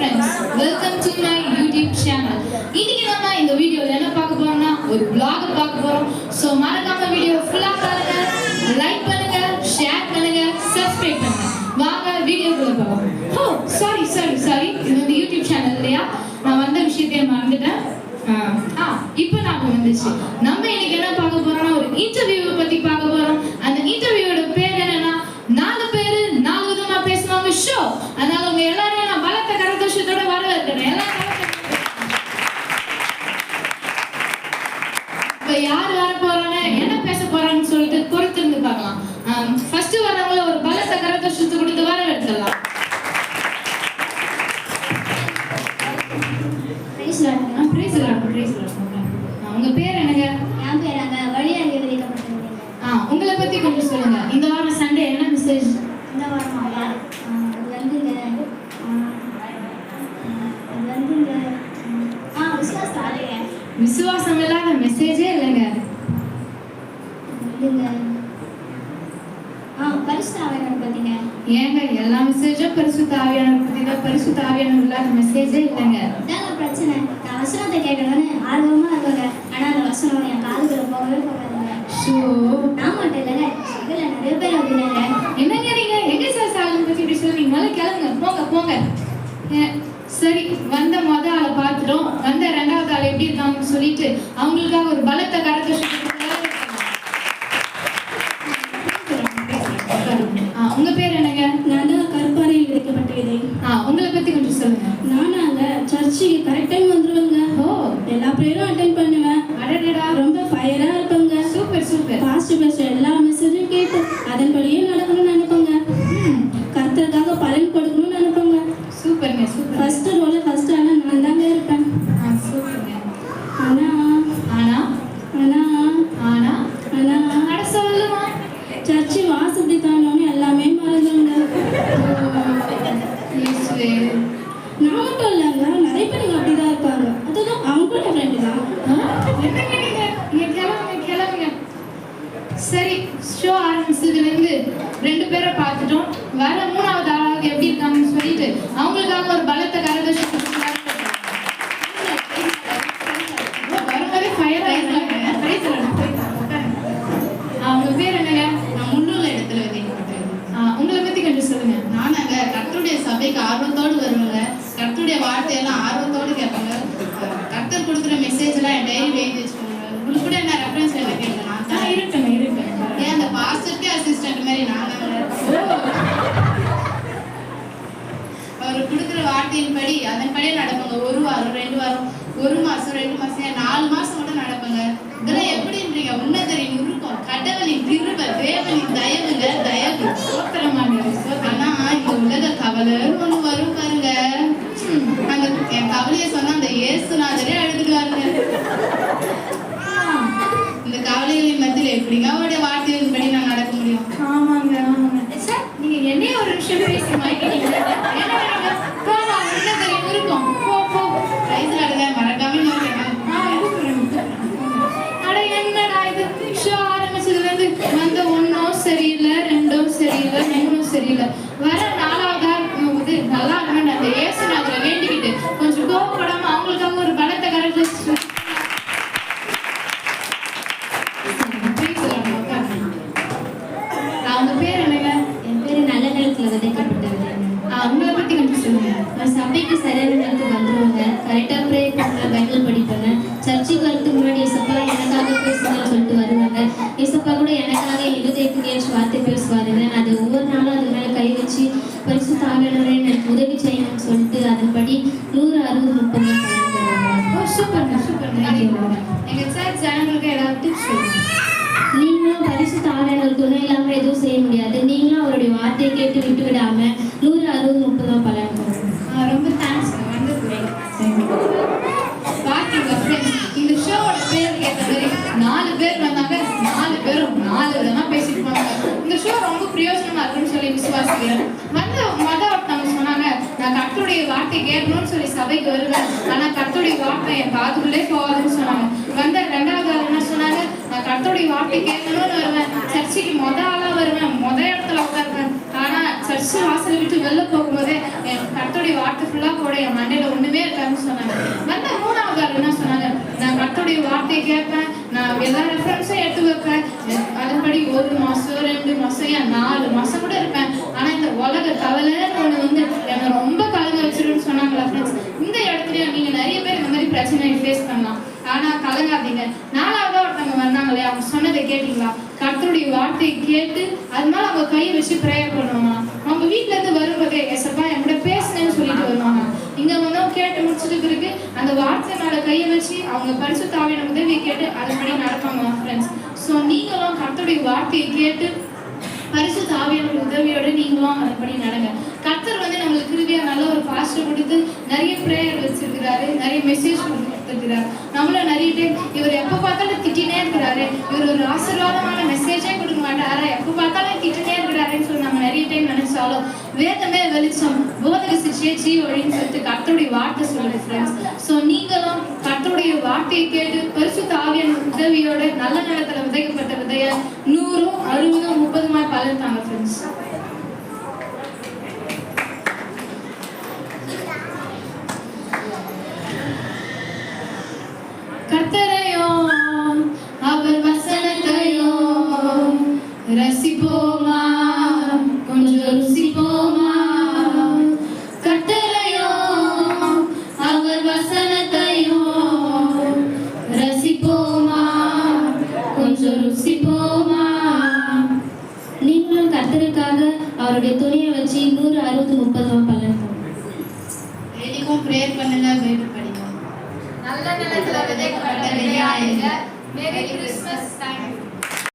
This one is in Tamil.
Friends welcome to my YouTube channel இன்னைக்கு நம்ம இந்த வீடியோல என்ன பார்க்க போறோம்னா ஒரு vlog பார்க்க போறோம். ஸோ மறக்காம வீடியோ ஃபுல்லா பாருங்க லைக் பண்ணுங்க ஷேர் பண்ணுங்க சப்ஸ்கிரைப் பண்ணுங்க. வாங்க வீடியோக்குள்ள போகலாம் ஓ சாரி சாரி சாரி இது வந்து யூடியூப் சேனல் இல்லையா? நான் வந்த விஷயத்தையே மறந்துட்டேன். ஆ, ஆ இப்போ நான் வந்துச்சு நம்ம விசுவாசம் இல்லாத மெசேஜே இல்லைங்க. ஏங்க எல்லா மெசேஜும் பரிசுத்த ஆவியானவர் பத்தி தான் பரிசுத்த ஆவியானவர் இல்லாத மெசேஜே இல்லைங்க. பிரச்சனை. நான் வசனத்தை கேட்கணும்னு ஆர்வமா இருக்கங்க ஆனா அந்த வசனம் என் காதுக்குள்ள போகவே போகாதுங்க நான் மட்டும் இல்லைங்க இதுல நிறைய பேர் அப்படின்னாங்க என்னங்க நீங்க எங்க சார் சாலன் பத்தி இப்படி சொல்றீங்க முதல்ல கிளம்புங்க போங்க போங்க ஏ, சரி வந்த முத ஆளை பார்த்துட்டோம். வந்த ரெண்டாவது ஆள் எப்படி இருக்காங்கன்னு சொல்லிட்டு அவங்களுக்காக ஒரு பலத்த கரத்தை ஆ, உங்க பேர் என்னங்க? நான் தான் கருப்பாறையில் விதைக்கப்பட்ட விதை ஆ உங்களை பத்தி கொஞ்சம் சொல்லுங்க. நானாங்க சர்ச்சுக்கு கரெக்ட் டைம் வந்துருவேங்க சரி ஷோ ஆரம்பிச்சதுல இருந்து ரெண்டு பேரை பார்த்துட்டோம். வர மூணாவது ஆளாவது எப்படி இருக்காங்கன்னு சொல்லிட்டு அவங்களுக்காக ஒரு பலத்த ஆயிடுறாங்க அவங்க பேர் என்னங்க? நான் முன்னுள்ள இடத்துல உங்களை பத்தி கொஞ்சம் சொல்லுங்க. நானாங்க கர்த்தருடைய சபைக்கு ஆர்வத்தோடு வருவேங்க. கர்த்தருடைய வார்த்தையெல்லாம் ஆர்வத்தோடு கேட்பாங்க கர்த்தர் கொடுக்குற மெசேஜ் எல்லாம் என் டைரி எழுதி வச்சுக்கோங்க உங்களுக்கு கூட என்ன ரெஃபரன்ஸ் என்ன கேட்கலாம் ஆ, இருக்குங்க இருக்குங்க ஏன் அந்த பாஸ்டருக்கே அசிஸ்டன்ட் மாதிரி நான் அவர் கொடுக்குற வார்த்தையின்படி அதன்படியே நடப்பாங்க. ஒரு வாரம் ரெண்டு வாரம் ஒரு மாசம் ரெண்டு மாசம் நாலு மாசம் கூட நடப்பாங்க. இதெல்லாம் எப்படின்றீங்க உன்னதரின் உருக்கம் கடவுளின் கிருப தேவனின் தயவுங்க தயவு. சோத்திரமாங்க ஆனா இந்த உலக கவலைன்னு ஒண்ணு வரும் பாருங்க. அந்த என் கவலைய சொன்னா அந்த இயேசுநாதரே அழுதுடுவாருங்க இந்த கவலைகளின் மத்தியில் எப்படிங்க அவருடைய வார்த்தையின்படி நான் நடக்க முடியும்? ஆமாங்க ஆமாங்க. நீங்க என்னைய ஒரு நிமிஷம் பேசி மாட்டீங்க சரியில்லை வர நாலாவதா இது நல்லா இருக்கணும் அந்த ஏசுநாதரை வேண்டிக்கிட்டு கொஞ்சம் கோவப்படாம அவங்களுக்காக ஒரு பலத்தை கரெக்ட் அவங்க பேர் என்னங்க? என் பேர் நல்ல நேரத்துல விதைக்கப்பட்ட விதைங்க ஆ, உங்களை பத்தி கொஞ்சம் சொல்லுங்க. நான் சபைக்கு சரியான நேரத்துக்கு வந்துருவேங்க. கரெக்டாக ப்ரே பைபிள் படிப்பேன் சர்ச்சுக்கு வரதுக்கு முன்னாடி எனக்காக பேசுங்கன்னு சொல்லிட்டு வருவாங்க. ஏசப்பா கூட எனக்காக இருதயத்துக்கு ஏற்ற வார்த்தை பேசுவாருங்க நான் அது ஒவ்வொரு நாளும் அது மேலே கை வச்சு பரிசு தாழ்வரை எனக்கு உதவி செய்யணும்னு சொல்லிட்டு அதன்படி நூறு அறுபது முப்பது பலன் ஓ சூப்பர்ங்க சூப்பர்ங்க சர்ச் ஜனங்களுக்கு ஏதாவது டிப்ஸ் சொல்லுங்க. நீங்களும் பரிசு தாழ்வர்கள் துணை இல்லாமல் எதுவும் செய்ய முடியாது. நீங்களும் அவருடைய வார்த்தையை கேட்டு விட்டு விடாம நூறு அறுபது முப்பது பலன் தரும். ஆ, ரொம்ப தேங்க்ஸ் வந்து இந்த ஷோவோட பேருக்கு ஏற்ற மாதிரி நாலு பேர் வந்தாங்க. நாலு பேரும் நாலு விதமா பேசிட்டு போனாங்க. இந்த ஷோ ரொம்ப பிரயோஜனமா இருக்குன்னு சொல்லி விசுவாசிக்கிறேன் வந்து மொத ஒருத்தவங்க சொன்னாங்க நான் கர்த்தருடைய வார்த்தை கேட்கணும்னு சொல்லி சபைக்கு வருவேன். ஆனா கர்த்தருடைய வார்த்தை என் காதுக்குள்ளே போகாதுன்னு சொன்னாங்க. வந்த ரெண்டாவது ஆள் என்ன சொன்னாங்க? நான் கர்த்தருடைய வார்த்தை கேட்கணும்னு வருவேன். சர்ச்சுக்கு மொத ஆளா வருவேன். மொத இடத்துல உட்காருவேன். ஆனா சர்ச்சு வாசலை விட்டு வெளில போகும்போதே என் கர்த்தருடைய வார்த்தை ஃபுல்லாக கூட என் மண்டையில ஒண்ணுமே இருக்காதுன்னு சொன்னாங்க. வந்த மூணாவது ஆள் என்ன சொன்னாங்க? நான் கர்த்தருடைய வார்த்தையை கேட்பேன். நான் எல்லா ரெஃபரன்ஸும் எடுத்து வைப்பேன். அதன்படி ஒரு மாசம் ரெண்டு மாசம் ஏன் நாலு மாசம் கூட இருப்பேன். ஆனா இந்த உலக கவலைன்னு ஒண்ணு வந்து எனக்கு ரொம்ப கலங்க வச்சிருன்னு சொன்னாங்களா ஃப்ரெண்ட்ஸ் இந்த இடத்துல நீங்க நிறைய பேர் இந்த மாதிரி பிரச்சனையை ஃபேஸ் பண்ணலாம். ஆனா கலங்காதீங்க. நாலாவதாக ஒருத்தவங்க வந்தாங்களே அவங்க சொன்னதை கேட்டீங்களா? கர்த்தருடைய வார்த்தையை கேட்டு அதனால அவங்க கையை வச்சு ப்ரேயர் பண்ணுவாங்க அவங்க வீட்டிலேருந்து இருந்து வரும்போதே எசப்பா என் கூட பேசுனேன்னு சொல்லிட்டு வருவாங்க. இங்க வந்து கேட்டு முடிச்சிட்டு பிறகு அந்த வார்த்தை மேல கையை வச்சு அவங்க பரிசு தாவின உதவியை கேட்டு அதுபடி நடப்பாங்க ஃப்ரெண்ட்ஸ் ஸோ நீங்களும் கர்த்தருடைய வார்த்தையை கேட்டு பரிசு தாவியோட உதவியோட நீங்களும் அதுபடி நடங்க. கர்த்தர் வந்து நம்மளுக்கு கிருபியா நல்ல ஒரு பாஸ்டர் கொடுத்து நிறைய ப்ரேயர் வச்சிருக்கிறாரு நிறைய மெசேஜ் கொடுத்துருக்கிறார். நம்மளும் நிறைய டைம் இவர் எப்ப பார்த்தாலும் திட்டினே இருக்கிறாரு. இவர் ஒரு ஆசீர்வாதமான மெசேஜே கொடுக்க மாட்டாரா. எப்ப பார்த்தாலும் திட்டினே இருக்கிறாருன்னு சொல்லி நம்ம நிறைய டைம் நினைச்சாலும் வேதமே வெளிச்சம் போதக சிச்சே ஜி ஒழின்னு சொல்லிட்டு கத்தருடைய வார்த்தை சொல்லுது ஃப்ரெண்ட்ஸ் ஸோ நீங்களும் கர்த்தருடைய வார்த்தையை கேட்டு பரிசு நல்ல நிலத்துல விதைக்கப்பட்ட விதைய நூறும் அறுபதும் முப்பதுமாய் பலன் தாங்க ஃப்ரெண்ட்ஸ் நீங்களும் கர்த்தருக்காக அவருடைய துணியை வச்சு நூறு அறுபது முப்பது பலன். டெய்லிக்கும் ப்ரேயர் பண்ணுங்க பைபிள் படிங்க. நல்ல நிலத்துல விதைக்கப்பட்ட விதையாயிருங்க மேரி கிறிஸ்மஸ் தேங்க்யூ